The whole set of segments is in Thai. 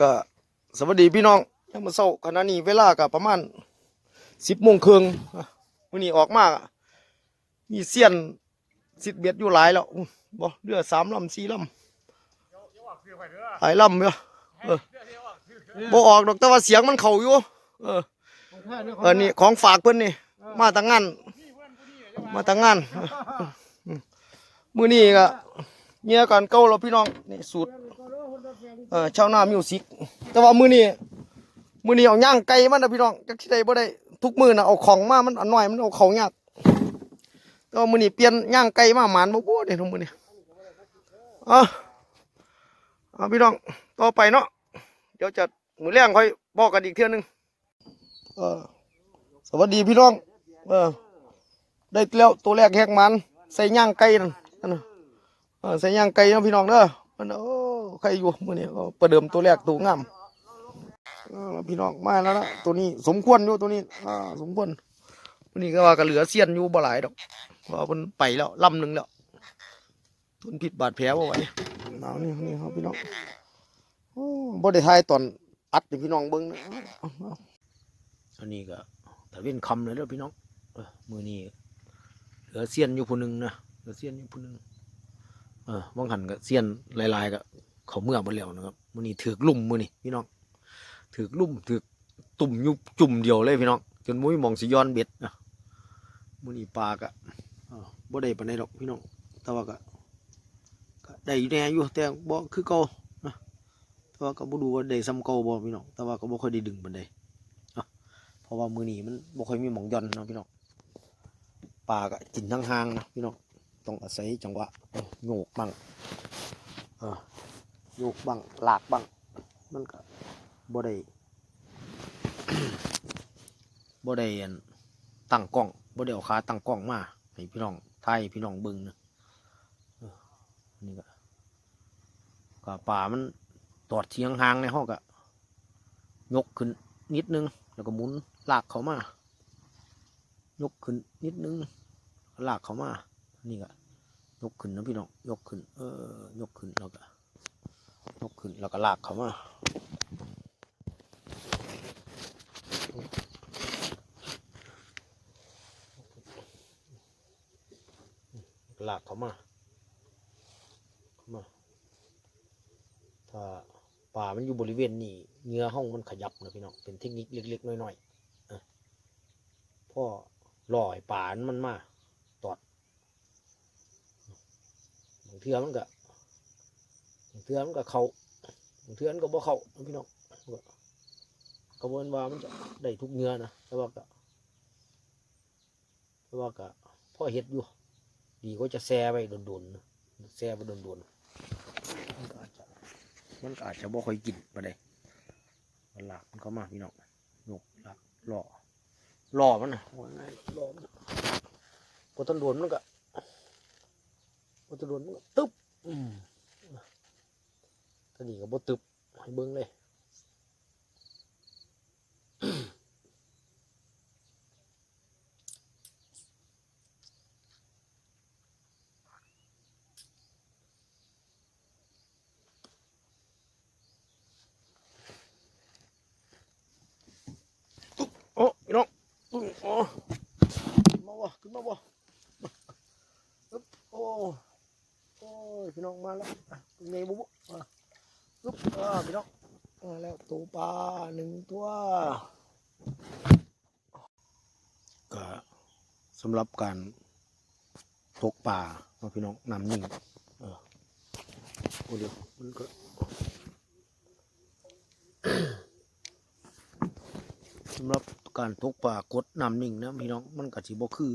ก็สวัสดีพี่น้องยังมาเศร้าขณะนี้เวลาก็ประมาณสิบโมงครึ่งวันนี้ออกมากมีเสี้ยนสิทธิ์เบ็ดอยู่หลายแล้วอื้อบ่เรือสามลำสี่ลำหลายลำเยอะเออบ่ออกดอกแต่ว่าเสียงมันเข้าอยู่เออเออนี่ของฝากเพิ่อนนี่มาตั้งงานมาตั้งงานมือนี้ก็เมียกันเก่าแล้วพี่น้องนี่สูตร เออชาวนามิวสิกแต่ว่ามือนี้มือนี้เอาย่างไก่มันนะพี่น้องจักสิได้บ่ได้ทุกมือนะเอาของมามันอันน้อยมันเอาของยากแต่ว่ามือนี้เปลี่ยนย่างไก่มาหมานบ่บ่เด้ทุกมือนี้อะเอาพี่น้องต่อไปเนาะเดี๋ยวจะมือแรงค่อยบอกกันอีกเทื่อนึงเออสวัสดีพี่น้องเออได้แล้วตัวแรกแหกมันใส่ย่างไก่นั่นนั่นน่ะเออใส่ย่างไก่นะพี่น้องเด้อมันโอ้ ใครอยู่มื้อนี้ก็ประเดิมตัวแรกตัวงามเออพี่น้องมาแล้วนะตัวนี้สมควรอยู่ตัวนี้อ่าสมควรมื้อนี้ก็ว่าก็เหลือเสี้ยนอยู่บ่หลายดอกเพราะว่าเพิ่นไปแล้วลำหนึงแล้วทนพิษบาดแผลบ่ไหวเอานี่นี่ครับพี่น้องโอ้บ่ได้ทายตอนอัดให้พี่น้องเบิ่งนะเอาเอาอันนี้ก็ตะเว้นคำเลยเด้อพี่น้องเออมื้อนี้เหลือเสี้ยนอยู่ผู้หนึงนะเหลือเสี้ยนอยู่ผู้หนึงเออว่างหันกับเซียนลายๆกับ เขาเมื่อหมดแล้วนะครับมือนี้ถือกลุ่มมือนี่พี่น้องถือกลุ่มถือตุ่มยุบจุ่มเดียวเลยพี่น้องจนมุ้ยมองสิย้อนเบ็ดนะมือนี้ปลากะเออบ่ได้ปานใดดอกพี่น้องแต่ว่าก็ได้อยู่แน่อยู่แต่บ่คือเก่านะแต่ว่าก็บ่ดูว่าได้ซ้ำเก่าบ่พี่น้องแต่ว่าก็บ่ค่อยได้ดึงปานใดเนเพราะว่ามือนี้มันบ่ค่อยมีหมองย่อนเนาะพี่น้องปลาก็กินทั้งหางนะพี่น้องต้องอาศัยจังหวะโยกบ้าง โยกบ้างหลากบ้างมันก็บ่ได้บ่ได้อันตั้งกล้องบ่ได้เอาขาตั้งกล้องมาให้พี่น้องถ่ายพี่น้องเบิ่งนะนี่ก็ก็ป่ามันตอดเชียงหางในห้องก็ยกขึ้นนิดนึง แล้วก็หมุนลากเขามายกขึ้นนิดนึงลากเขามานี่ก็ยกขึ้นนะพี่น้องยกขึ้น เออยกขึ้นแล้วก็ กขึ้นแล้วก็ลากเขามาลากเขามาเขามา ถ้าป่ามันอยู่บริเวณนี้เนื้อห้องมันขยับนะพี่น้อง เป็นเทคนิคเล็กๆน้อยๆพ่อลอยป่ามันมาตอดบางเทือมันก็ เทือมันก็เขาบางเทือมันก็บ่เขาพี่น้องก็กระบวนว่ามันจะได้ทุกเนื้อนะแต่ว่าก็แต่ว่าก็พ่อเห็ดอยู่ ดีก็จะแซ่ไปโดนๆนะแซ่ไปโดนๆมันก็อาจจะมันก็อาจจะบ่ค่อยกินไปได้มันหลักมันเข้ามาพี่น้องยกหลักหล่อหล่อมันนะว่าไงหล่อมันพอต้นโดนมันก็มันจะโดนมันก็ตึ๊บอืม ตอนนี้ก็บ่ตึ๊บให้เบิ้งเลยตุ๊บโอ้พี่น้องตุ๊บโอ้ขึ้นมาวะขึ้นมาวะอึ๊บโอ้โอ้ยพี่น้องมาแล้วอะเป็นไงบุบุอะ ลุกอ่าพี่น้องมาแล้วตัวปลาหนึ่งตัวก็สำหรับการตกปลาเนาพี่น้องน้ำนิ่งเออโอ้เดี๋ยวมันก็สำหรับการตกปลากดน้ำนิ่งนะพี่น้องมันก็สิบ่คือ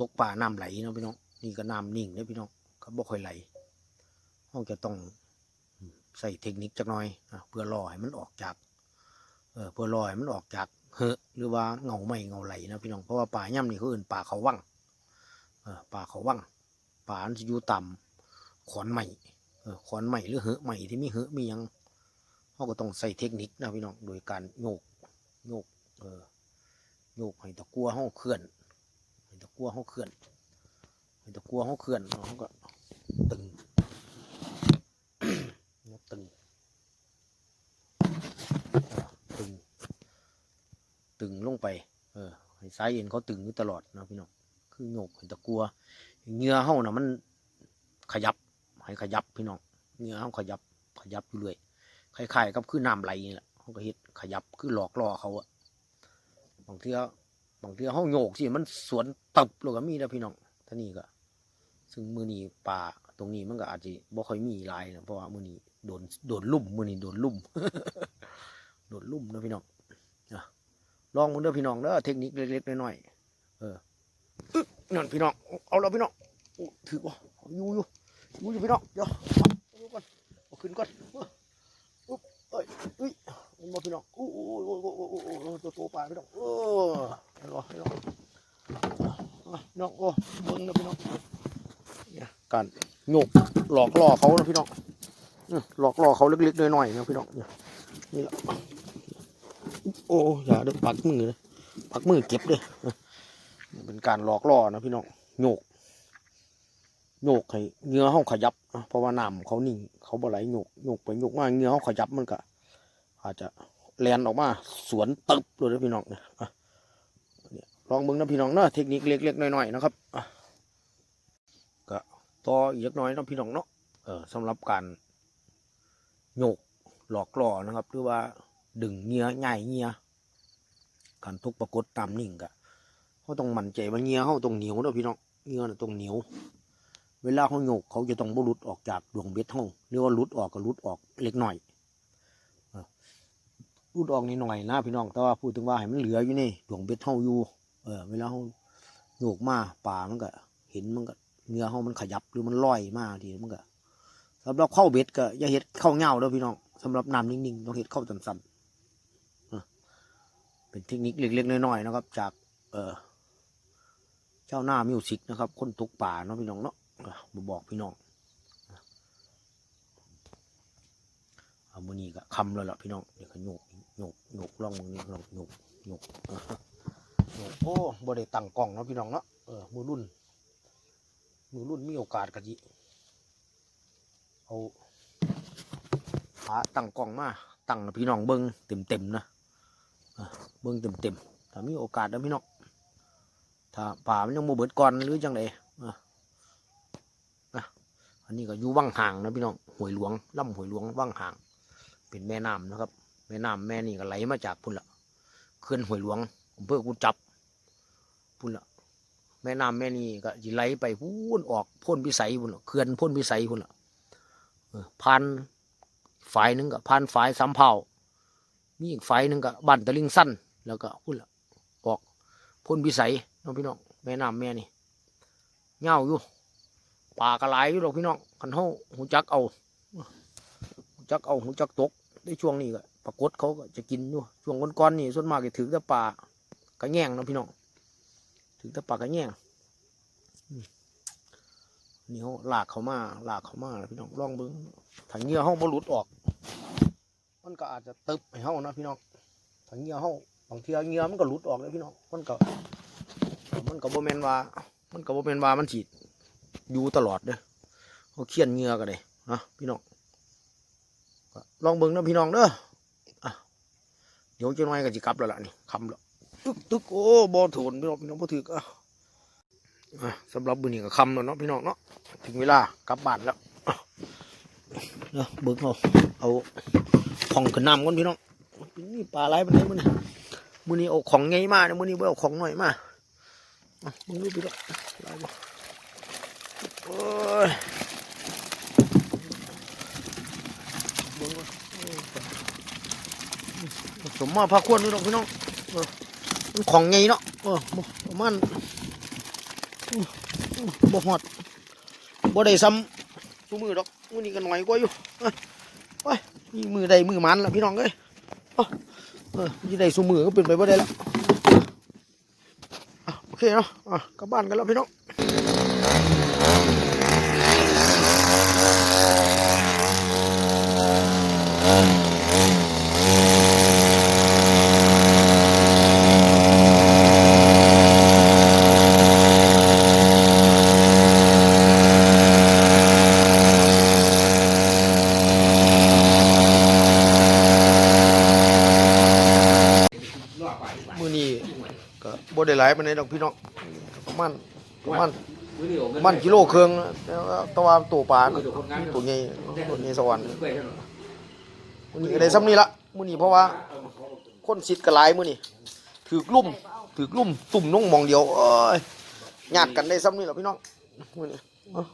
ตกป่าน้ำไหลนะพี่น้องนี่ก็น้ำนิ่งเด้อพี่น้องก็บ่ค่อยไหลเราจะต้อง ใส่เทคนิคจักหน่อยเพื่อรอให้มันออกจากเพื่อรอให้มันออกจากเหอะหรือว่าเงาไม่เงาไหลนะพี่น้องเพราะว่าป่าย่ำนี่เขาอื่นป่าเขาวังป่าเขาวังป่ามันจะอยู่ต่ำขอนใหม่ขอนใหม่หรือเหอะใหม่ที่มีเหอะมียังเขาก็ต้องใส่เทคนิคนะพี่น้องโดยการโยกโยกเออโยกให้ตะกัวห้องเคลื่อนให้ตะกัวเขาเคลื่อนให้ตะกัวเขาเคลื่อนเขาก็ตึง ตึง ตึงลงไป เออให้สายเอ็นเขาตึงอยู่ตลอดนะพี่น้อง คือโยกให้ตะกัวเงื่อเฮานะมันขยับ ให้ขยับพี่น้อง เงื่อเฮาขยับ ขยับอยู่เรื่อยคล้ายๆกับคือน้ำไหลนี่แหละเฮาก็เฮ็ดขยับคือหลอกล่อเขาอะบางเทือบางเทื่อเฮาโยกสิมันสวนตับแล้วก็มีนะพี่น้องท่านี้ก็ ซึ่งมือนี้ป่าตรงนี้มันก็อาจจะบ่ค่อยมีลายนะเพราะว่ามือนี้โดนโดนลุ่มมือนี้โดนลุ่มโดนลุ่มนะพี่น้องอะ ลองมึงเด้อพี่น้องเด้อเทคนิคเล็กๆน้อยๆเออนั่นพี่น้องเอาแล้วพี่น้องถือว่าอยู่อยู่อยู่อยู่พี่น้องเดี๋ยวอาดูก่อนเอาขึ้นก่อนอุ๊บเอ้ยเอ้ยเห็นบ่พี่น้องอู้อู้อู้อู้อู้อู้ตัวโตปลาพี่น้องเออเห็นบ่พี่น้องอะพี่น้องโอ้เบิ่งนะพี่น้องเนี่ยการโยกหลอกล่อเขานะพี่น้องหลอกล่อเขาเล็กๆน้อยๆนะพี่น้องเนี่ยนี่แหละ อ้อย่าเด้อปักมือเลยปักมือเก็บเลยเป็นการหลอกล่อนะพี่น้องโยกโยกให้เงื้อเขาขยับนะเพราะว่าน้ำเขานิ่งเขาบ่ไหลโยกโยกไปโยกมาเงื้อเขาขยับมันก็อาจจะแลนออกมาสวนตึบเลยนะพี่น้องเนี่ยอะลองเบิ่งนะพี่น้องเนาะเทคนิคเล็กๆน้อยๆนะครับอะต่อเล็กน้อยนะพี่น้องเนาะเออสำหรับการโยกหลอกล่อนะครับ หรือว่าดึงเงี้ยง่ายเงี้ย การทุกปรากฏตามนิ่งกะเขาต้องมั่นใจว่าเงี้ยเขาตรงเหนียวนะพี่น้องเงี้ยน่ะตรงเหนียว เวลาเขาโยกเขาจะต้องบ่หลุดออกจากดวงเบ็ดเขาหรือว่าหลุดออกก็หลุดออกเล็กหน้อยเออหลุดออกนิดหน่อยนะพี่น้องแต่ว่าพูดถึงว่าให้มันเหลืออยู่นี่ดวงเบ็ดเขาอยู่ เออเวลาเขาโยกมาป่ามันก็ เห็นมันก็เนื้อเขามันขยับหรือมันลอยมากทีมันก็สำหรับเข้าเบ็ดก็อย่าเห็ดเข้าเงาเด้อพี่น้องสำหรับน้ำนิ่งๆต้องเห็ดเข้าสั้นๆ เป็นเทคนิคเล็กๆน้อยๆนะครับ จากเออเจ้าหน้ามิวสิกนะครับ คนตกป่าเนาะพี่น้องเนาะเออบ่บอกพี่น้องเอามือนี้ก็คำแล้วล่ะพี่น้องเดี๋ยวก็โยกโยกโยกล่องมือนี้ลองโยกโยกโยกโอ้บ่ได้ตั้งกล้องเนาะพี่น้องเนาะเออมือรุ่น มือรุ่นมีโอกาสกะจิเอาขาตั้งกล้องมาตั้งพี่น้องเบิ้งเต็มเต็มๆนะ เบิ้งเต็มเต็มๆถ้ามีโอกาสนะพี่น้องถ้าป่ามันยังโมเบิดก่อนหรือจังไดอันนี้ก็อยู่ว่างห่างนะพี่น้องหวยหลวงล่ำหวยหลวงว่างห่าง เป็นแม่น้ำนะครับ แม่น้ำแม่นี่ก็ไหลมาจากพุ่นละเขื่อนหวยหลวงอำเภอกุจับพุ่นละแม่น้ำแม่นี่ก็ไหลไปพูนออกพ่นพิสัยพุ่นละเขื่อนพ่นพิสัยพุ่นละพันฝ่ายหนึ่งก็พันฝ่ายสำเภา มีอีกฝ่ายหนึ่งก็บันตะลิงสั้นแล้วก็พุ่นละออกพ่นพิสัยน้องพี่น้องแม่น้ำแม่นี่เงาอยู่ป่ากระไหลอยู่ดอกพี่น้องคันเฮาหูจักเอาหูจักเอาหูจักตกในช่วงนี้ก็ปรากฏเขาก็จะกินอยู่ช่วงก้อนๆนี่ส่วนมากจะถือแต่ป่ากระแง่งเนาะพี่น้องถึงตะปากระแง่งนี่เขาลากเขามาลากเขามาแล้วพี่น้องลองเบิ้งถังเหงื่อเขาบรุดออก ก็อาจจะตึบให้เขานะพี่น้องถังเหงื่อเขาบางทีเหงื่อมันก็หลุดออกเลยพี่น้องมันก็มันก็บ่แมนว่า มันก็บ่แมนว่ามันฉีดอยู่ตลอดเด้อเขาเคียนเหงื่อกันเลยนะพี่น้องลองเบิ้งนะพี่น้องเด้อะเดี๋ยวจะน้อยก็จะกลับแล้วล่ะนี่คำแล้วตึกตึกโอ้บอโถนพี่น้องพี่น้องบ่ถือก็อะสำหรับบุญนี่ก็คำแล้วเนาะพี่น้องเนาะถึงเวลากลับบ้านแล้วเนาะเบิกเอาเอา ของขึ้นน้ำก่อนพี่น้องนี่ปลาไหลมันได้มือนี้มื้อนี้เอาของใหญ่มาเนี่ยมื้อนี้บ่เอาของหน้อยมาอะมึงดูพี่น้องไหลบ่โอ้ยสมมาพาควรนี่ดอกพี่น้องมันของไงเนาะเออบ่ประมาณบ่ฮอดบ่ได้ซ้ำทุกมือดอกมือนี้ก็น้อยกว่าอยู่ นี่มือใดมือมันแล้วพี่น้องเอ้ยเอ้าเอยี่ใดซุมือก็เป็นไปบ่ได้แล้วโอเคเนาะอะกลับบ้านกันแล้วพี่น้องมือนี้ บ่ได้ห ลายปานใดดอกพี่น้องประมาณประมาณมื้อนี้เอาเงินมันกิโลครึ่งแต่ว่าแตะวาตัวปลาน่ะตัวใหญ่ตัวใหญ่สวรรค์กล้วยเท่านั้นมื้อนี้ก็ได้ซ้ำนี้ละมื้อนี้เพราะว่าคนสิทธิ์ก็หลายมื้อนี้ถือกลุ่มถือกลุ่มตุ่มนุ่งหมองเดียวเอ้ยญาติกันได้ซ้ำนี้ล่ะพี่น้องมื้อนี้เอ้า